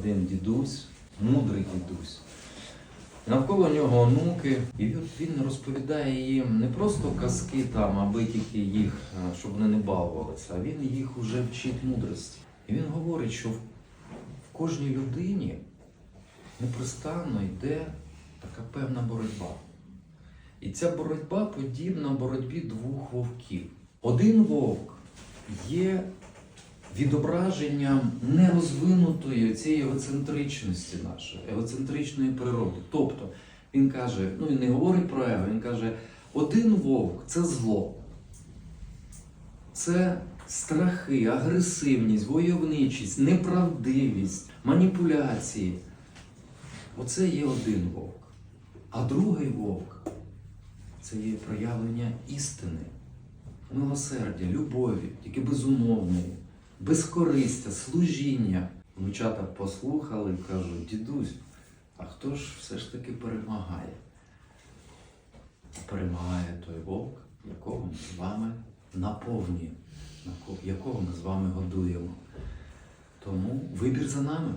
один дідусь, мудрий дідусь. Навколо нього онуки, і він розповідає їм не просто казки там, аби тільки їх, е, щоб вони не балувалися, а він їх уже вчить мудрості. І він говорить, що в кожній людині непрестанно йде така певна боротьба. І ця боротьба подібна боротьбі двох вовків. Один вовк є відображенням нерозвинутої цієї егоцентричності нашої, егоцентричної природи. Тобто він каже, ну він не говорить про его, він каже, один вовк це зло. Це страхи, агресивність, войовничість, неправдивість, маніпуляції. Оце є один вовк. А другий вовк це є проявлення істини, милосердя, любові, тільки безумовної, безкористя, служіння. Внучата послухали і кажуть, дідусь, а хто ж все ж таки перемагає? Перемагає той вовк, якого ми з вами наповнюємо, якого ми з вами годуємо. Тому вибір за нами.